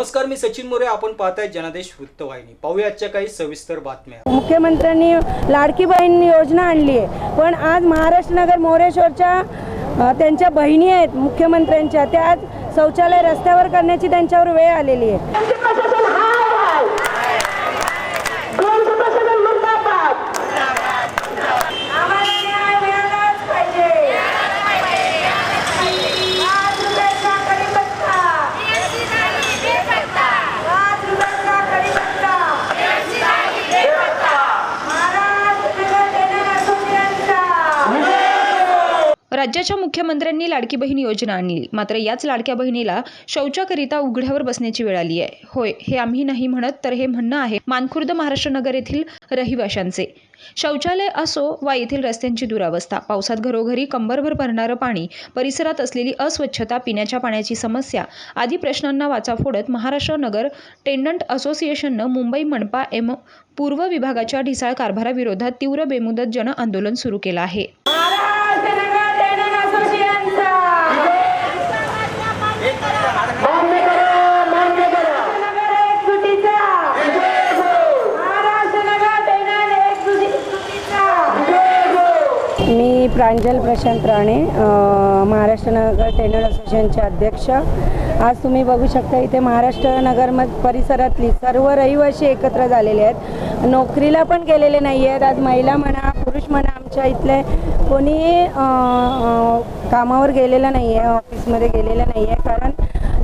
नमस्कार मी सचिन मोरे. आपण पाहताय जनादेश वृत्तवाहिनी. पाहूया आजच्या काही सविस्तर बातम्या. मुख्यमंत्र्यांनी लाडकी बहीण योजना आणली आहे. पण आज महाराष्ट्र नगर मोरेश्वरच्या त्यांच्या बहिणी आहेत मुख्यमंत्र्यांच्या. त्या आज शौचालय रस्त्यावर करण्याची त्यांच्यावर वेळ आलेली आहे. राज्याच्या मुख्यमंत्र्यांनी लाडकी बहीण योजना आणली. मात्र याच लाडक्या बहिणीला शौचाकरिता उघड्यावर बसण्याची वेळ आली आहे. होय हे आम्ही नाही म्हणत तर हे म्हणणं आहे मानखुर्द महाराष्ट्र नगर येथील रहिवाशांचे. शौचालय असो वा येथील रस्त्यांची दुरावस्था पावसात घरोघरी कंबरभर भरणारं पाणी परिसरात असलेली अस्वच्छता पिण्याच्या पाण्याची समस्या आदी प्रश्नांना वाचा फोडत महाराष्ट्र नगर टेंडंट असोसिएशननं मुंबई मनपा एम पूर्व विभागाच्या ढिसाळ कारभाराविरोधात तीव्र बेमुदत जन आंदोलन सुरू केलं आहे. मी प्रांजल प्रशांत राणे महाराष्ट्र नगर टेंडर असोसिएशनचे अध्यक्ष. आज तुम्ही बघू शकता इथे महाराष्ट्र नगर मग परिसरातली सर्व रहिवासी एकत्र झालेले आहेत. नोकरीला पण गेलेले नाही आहेत. आज महिला म्हणा पुरुष म्हणा आमच्या इथले कोणी कामावर गेलेलं नाही आहे ऑफिसमध्ये गेलेलं नाही आहे कारण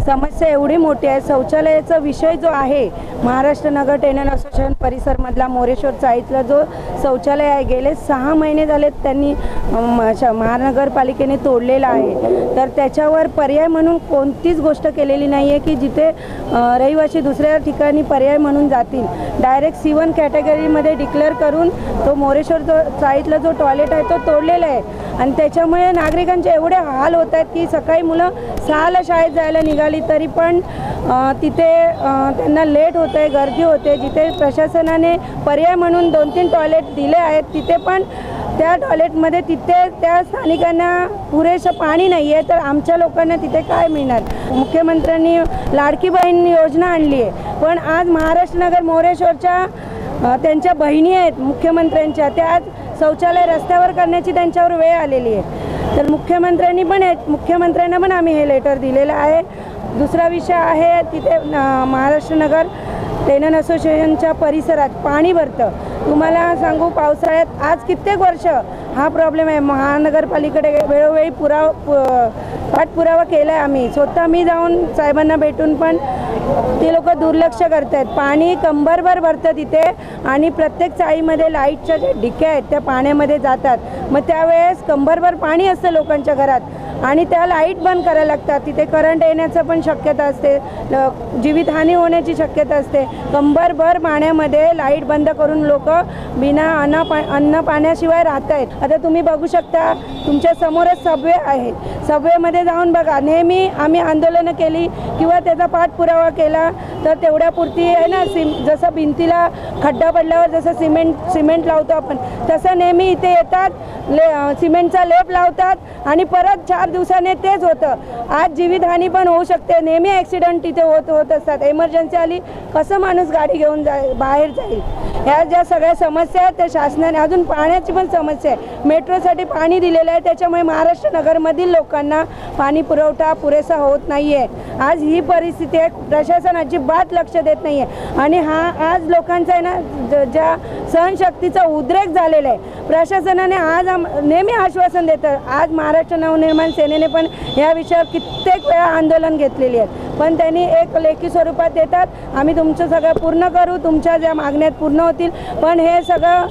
समस्या एवढी मोठी आहे. शौचालयाचा विषय जो आहे महाराष्ट्र नगर टेनल असोसिएशन परिसरमधला मोरेश्वर चाळीतला जो शौचालय आहे गेले सहा महिने झाले त्यांनी श- महानगरपालिकेने तोडलेला आहे. तर त्याच्यावर पर्याय म्हणून कोणतीच गोष्ट केलेली नाही आहे की जिथे रहिवासी दुसऱ्या ठिकाणी पर्याय म्हणून जातील. डायरेक्ट सी वन कॅटेगरीमध्ये डिक्लेअर करून तो मोरेश्वर जो चाळीतला जो टॉयलेट आहे तो तोडलेला आहे. आणि त्याच्यामुळे नागरिकांचे एवढे हाल होत आहेत की सकाळी मुलं सहाला शाळेत जायला निघाली तरी पण तिथे त्यांना लेट होत आहे गर्दी होते. जिथे प्रशासनाने पर्याय म्हणून दोन तीन टॉयलेट दिले आहेत तिथे पण त्या टॉयलेटमध्ये तिथे त्या स्थानिकांना पुरेसं पाणी नाही आहे तर आमच्या लोकांना तिथे काय मिळणार? मुख्यमंत्र्यांनी लाडकी बहीण योजना आणली आहे. पण आज महाराष्ट्र नगर मोरेश्वरच्या त्यांच्या बहिणी आहेत मुख्यमंत्र्यांच्या. त्या आज शौचालय रस्त्यावर करण्याची त्यांच्यावर वेळ आलेली आहे. तर मुख्यमंत्र्यांनी पण मुख्यमंत्र्यांना पण आम्ही हे लेटर दिलेलं आहे. दुसरा विषय आहे तिथे महाराष्ट्र नगर टेनन असोसिएशनच्या परिसरात पाणी भरतं. तुम्हाला सांगू पावसाळ्यात आज कित्येक वर्ष हा प्रॉब्लेम आहे. महानगरपालिकेकडे वेळोवेळी पुराव पाठपुरावा केला आहे आम्ही. स्वतः मी जाऊन साहेबांना भेटून पण ते लोक दुर्लक्ष करत आहेत पाणी कंबरभर भरतं तिथे आणि प्रत्येक चाळीमध्ये लाईटच्या ज्या डिक्या आहेत त्या पाण्यामध्ये जातात. मग त्यावेळेस कंबरभर पाणी असतं लोकांच्या घरात. आणि त्या लाइट बंद करायला लागतात. तिथे करंट येण्याचं पण शक्यता असते. जीवितहानी होण्याची शक्यता असते. कंबरभर पाण्यामध्ये लाइट बंद करून लोक बिना अन्न पा अन्न पाण्याशिवाय राहत आहेत आता तुम्ही बघू शकता तुमच्या समोरच सबवे आहे. सबवेमध्ये जाऊन बघा नेहमी आम्ही आंदोलनं केली किंवा त्याचा पाठपुरावा केला तर तेवढ्यापुरती आहे ना सिम जसं भिंतीला खड्डा पडल्यावर जसं सिमेंट सिमेंट लावतो आपण तसं नेहमी इथे येतात. ले सिमेंटचा लेप लावतात आणि परत चार दिवसाने तेच होतं. आज जीवितहानी पण होऊ शकते. नेहमी ॲक्सिडेंट तिथे होत होत असतात. एमर्जन्सी आली कसं माणूस गाडी घेऊन जाईल बाहेर जाईल? ह्या ज्या सगळ्या समस्या आहेत त्या शासनाने अजून पाण्याची पण समस्या आहे. मेट्रोसाठी पाणी दिलेलं आहे. त्याच्यामुळे महाराष्ट्र नगरमधील लोकांना पाणी पुरवठा पुरेसा होत नाही आहे आज ही परिस्थिती आहे. प्रशासन अजिबात लक्ष देत नाही आहे आणि हा आज लोकांचा आहे ना ज- ज्या सहनशक्तीचा उद्रेक झालेला आहे प्रशासनाने आज त्यांना नेहमी आश्वासन देतं. आज महाराष्ट्र नवनिर्माण सेनेने पण या विषयावर कित्येक वेळा आंदोलन घेतलेली आहेत. पण त्यांनी एक लेखी स्वरूपात देतात आम्ही तुमचं सगळं पूर्ण करू तुमच्या ज्या मागण्यात पूर्ण होतील. पण हे सगळं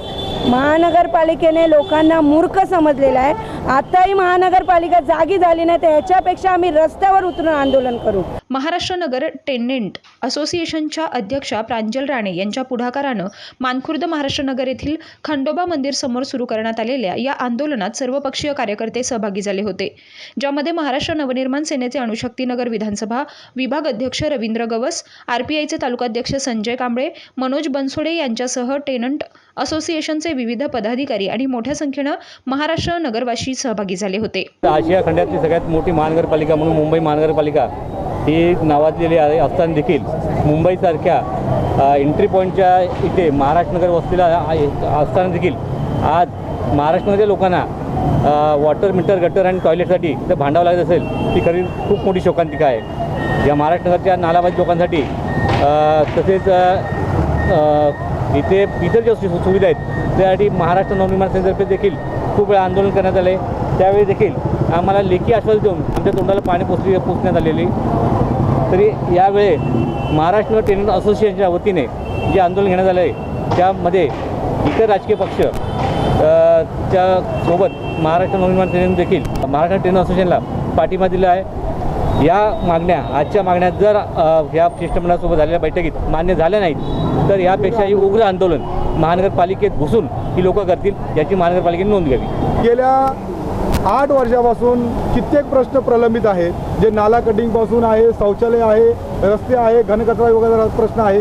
महानगरपालिकेने लोकांना मूर्ख समजलेलं आहे. आताही महानगरपालिका जागी झाली नाही तर याच्यापेक्षा आम्ही रस्त्यावर उतरून आंदोलन करू. महाराष्ट्र नगर टेनेंट असोसिएशनच्या अध्यक्षा प्रांजल राणे यांच्या पुढाकारानं मानखुर्द महाराष्ट्र नगर येथील खंडोबा मंदिर समोर सुरू करण्यात आलेल्या या आंदोलनात सर्वपक्षीय कार्यकर्ते सहभागी झाले होते. ज्यामध्ये महाराष्ट्र नवनिर्माण सेनेचे अणुशक्तीनगर विधानसभा विभाग अध्यक्ष रवींद्र गवस आरपीआयचे तालुकाध्यक्ष संजय कांबळे मनोज बनसोडे यांच्यासह टेनंट असोसिएशनचे विविध पदाधिकारी आणि मोठ्या संख्येनं महाराष्ट्र नगरवासी सहभागी झाले होते. आशिया खंडातली सगळ्यात मोठी महानगरपालिका म्हणून मुंबई महानगरपालिका ही नावाजलेली आहे असताना देखील मुंबईसारख्या एंट्री पॉईंटच्या इथे महाराष्ट्रनगर वस्तीला आहे असताना देखील आज महाराष्ट्रामध्ये लोकांना वॉटर मीटर गटर आणि टॉयलेटसाठी जर भांडावं लागत असेल ती खरी खूप मोठी शोकांतिका आहे. या महाराष्ट्राच्या नालाबाधित लोकांसाठी तसेच इथे इतर ज्या सु- सुविधा आहेत त्यासाठी महाराष्ट्र नवनिर्माण सेनेतर्फे देखील खूप वेळा आंदोलन करण्यात आले त्यावेळी देखील आम्हाला लेखी आश्वासन देऊन आमच्या तोंडाला पाणी पोचली पोचण्यात आलेली. तरी यावेळी महाराष्ट्र ट्रेनिंग असोसिएशनच्या वतीने जे आंदोलन घेण्यात आलं आहे त्यामध्ये इतर राजकीय पक्ष च्या सोबत महाराष्ट्र नवनिर्माण सेनेने देखील महाराष्ट्र ट्रेनिंग असोसिएशनला पाठिंबा दिला आहे. या मागण्या आजच्या मागण्या जर ह्या शिष्टमंडळासोबत झालेल्या बैठकीत मान्य झाल्या नाहीत तर यापेक्षाही उग्र आंदोलन महानगरपालिकेत घुसून ही लोकं करतील याची महानगरपालिकेने नोंद घ्यावी. गेल्या आठ वर्षापासून कित्येक प्रश्न प्रलंबित आहेत जे नाला कटिंगपासून आहे शौचालय आहे रस्ते आहे घनकचरा वगैरे प्रश्न आहे.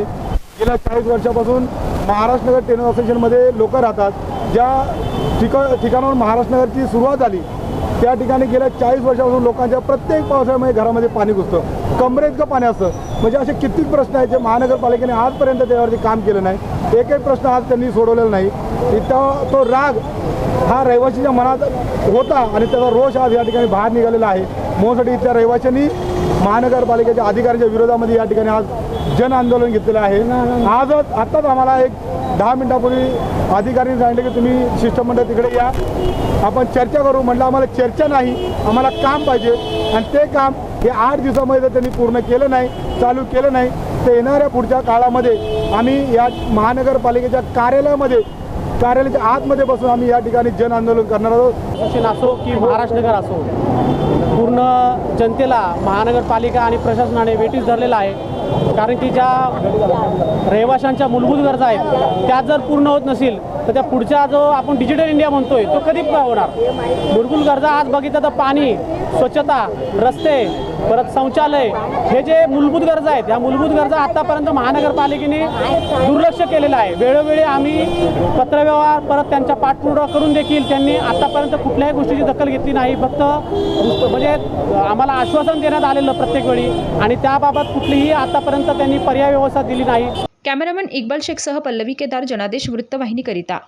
गेल्या चाळीस वर्षापासून महाराष्ट्रनगर ट्रेन असोसिएशनमध्ये लोक राहतात ज्या ठिका ठिकाणाहून महाराष्ट्रनगरची सुरुवात झाली त्या ठिकाणी गेल्या चाळीस वर्षापासून लोकांच्या प्रत्येक पावसाळ्यामध्ये घरामध्ये पाणी घुसतं. कमरेतकं पाणी असतं. म्हणजे असे कित्येक प्रश्न आहेत जे महानगरपालिकेने आजपर्यंत त्यावरती काम केलं नाही. एकही प्रश्न आज त्यांनी सोडवलेला नाही. इथं तो राग हा रहिवासीच्या मनात होता आणि त्याचा रोष आज या ठिकाणी बाहेर निघालेला आहे. म्हणूनसाठी इथल्या रहिवाशांनी महानगरपालिकेच्या अधिकाऱ्यांच्या विरोधामध्ये या ठिकाणी आज जन आंदोलन घेतलेलं आहे. आजच आत्ताच आम्हाला एक दहा मिनिटापूर्वी अधिकाऱ्यांनी सांगितलं की तुम्ही शिष्टमंडळ तिकडे या. आपण चर्चा करू. म्हटलं आम्हाला चर्चा नाही. आम्हाला काम पाहिजे. आणि ते काम हे आठ दिवसामध्ये जर त्यांनी पूर्ण केलं नाही चालू केलं नाही. तर येणाऱ्या पुढच्या काळामध्ये आम्ही या महानगरपालिकेच्या कार्यालयामध्ये कार्यालयाच्या आतमध्ये बसून आम्ही या ठिकाणी जन आंदोलन करणार आहोत. असेल असो की महाराष्ट्रनगर असो पूर्ण जनतेला महानगरपालिका आणि प्रशासनाने वेटीस धरलेला आहे. कारण की ज्या रहिवाशांच्या मूलभूत गरजा आहेत त्या जर पूर्ण होत नसेल तर त्या पुढच्या जो आपण डिजिटल इंडिया म्हणतोय तो कधी होणार? मूलभूत गरजा आज बघितलं तर पाणी स्वच्छता रस्ते परत शौचालय हे जे मूलभूत गरजा आहेत या मूलभूत गरजा आतापर्यंत महानगरपालिकेने दुर्लक्ष केलेलं आहे. वेळोवेळी आम्ही पत्रव्यवहार परत त्यांचा पाठपुरावा करून देखील त्यांनी आतापर्यंत कुठल्याही गोष्टीची दखल घेतली नाही. फक्त म्हणजे आम्हाला आश्वासन देण्यात आलेलं प्रत्येक वेळी आणि त्याबाबत कुठलीही आतापर्यंत त्यांनी पर्याय व्यवस्था दिली नाही. कॅमेरामन इक्बाल शेखसह पल्लवी केदार जनादेश वृत्तवाहिनीकरिता.